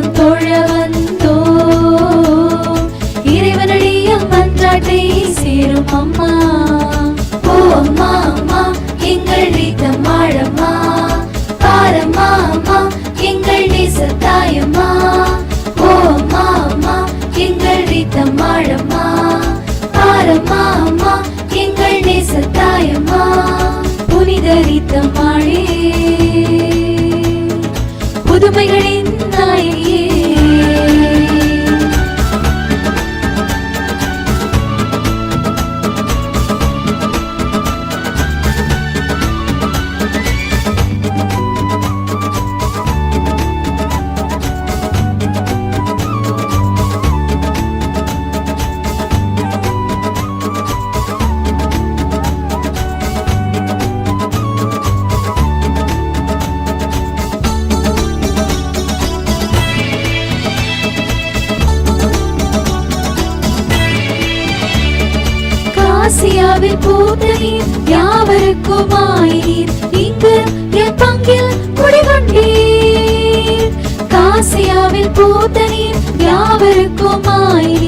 temporal கர்த்தாவில் பூத்த நீர் யாவருக்குமாயிரீர் இங்கு என் பங்கில் குடிகொண்டீர் காசியாவில் பூத்த நீர் யாவருக்குமாயிரீர்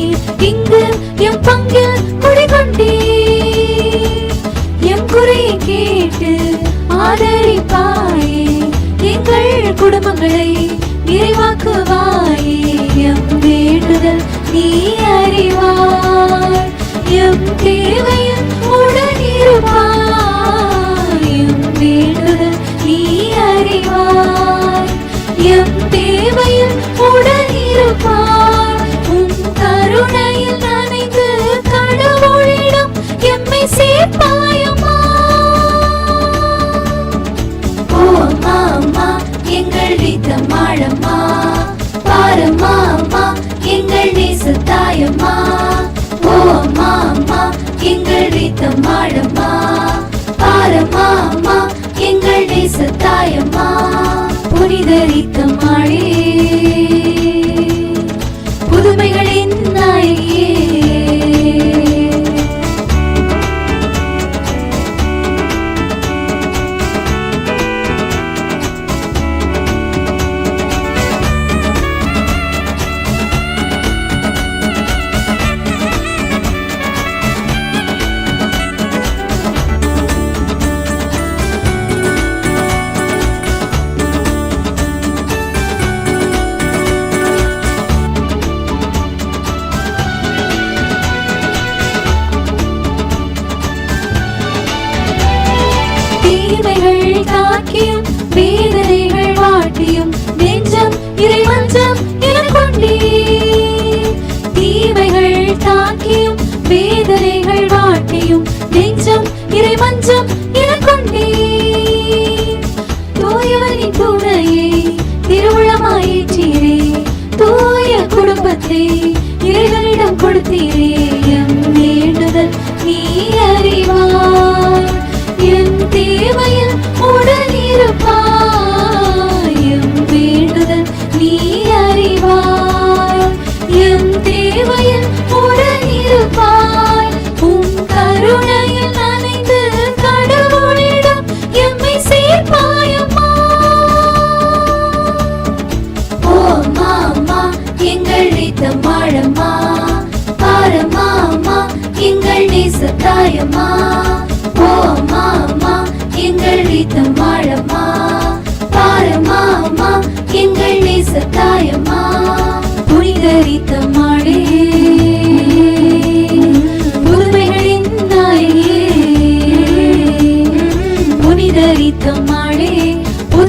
பாசம் ஆழம்மா பாரம்மா அம்மா எங்கள் நேச தாயம்மா. ஓ அம்மா அம்மா எங்கள் ரீத்தம் ஆழம்மா பாரம்மா அம்மா எங்கள் நேச தாயம்மா. புனித ரீத்தம் காக்கியும்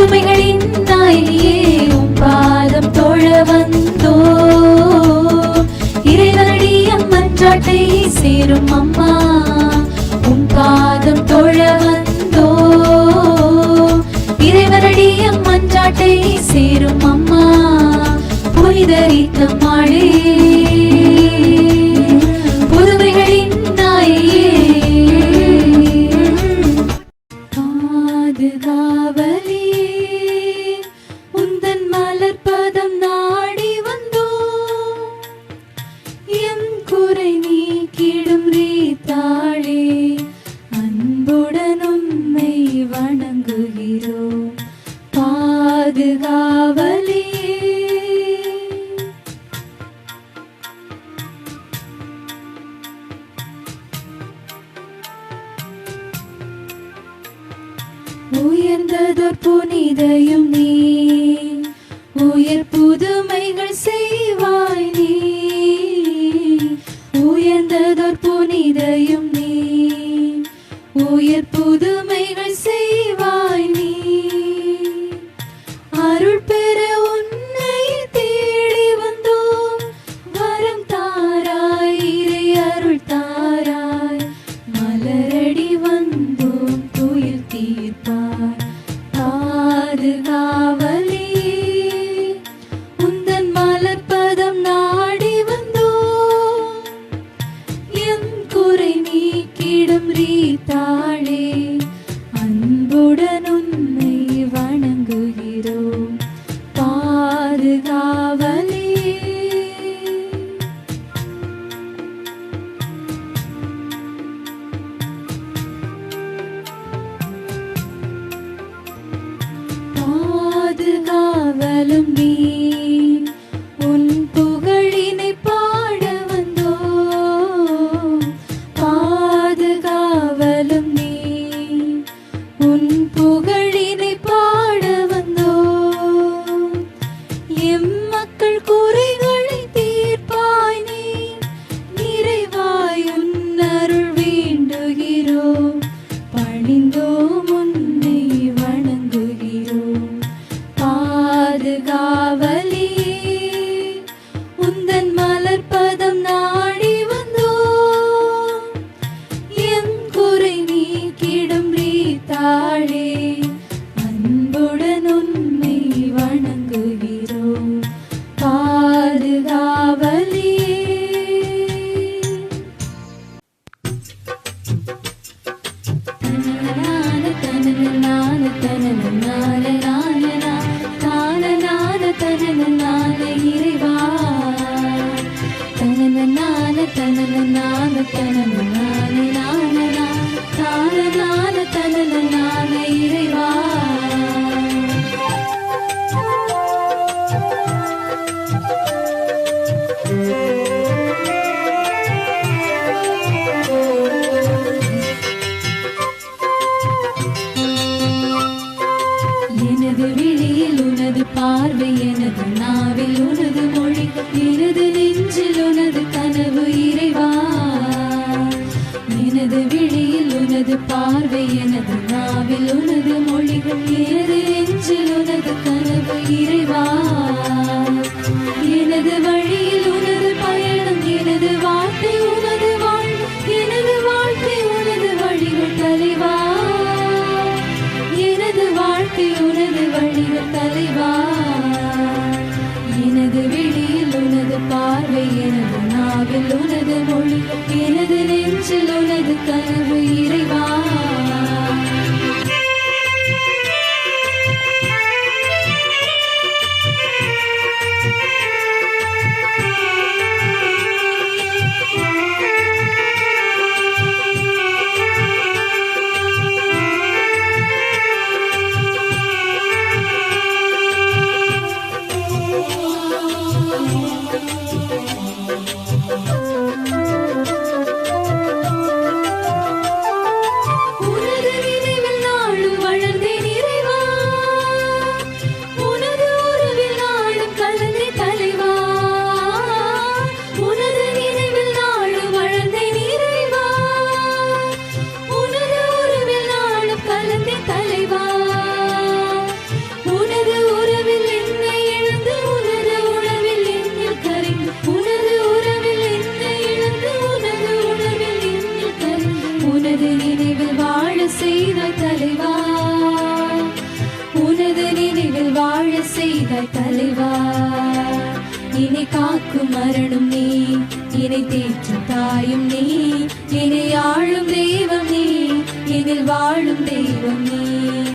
புதுமைகளின் தாயிலே உம் பாதம் தோழ வந்தோ. இறைவனடி அம்மன் சாட்டை சேரும் அம்மா உம் பாதம் தோழ வந்தோ. இறைவனடி அம்மன் சாட்டை சேரும் அம்மா புனிதரித்த மாடே உயர்ந்ததொர் புனிதையும் நீ. காவலும் நீ. ঝুলুন செய்த தலைவா. இனி காக்கும் மரணம் நீ இனி தேற்றும் தாயும் நீ. இனி ஆளும் தெய்வம் நீ இதில் வாழும் தெய்வம் நீ.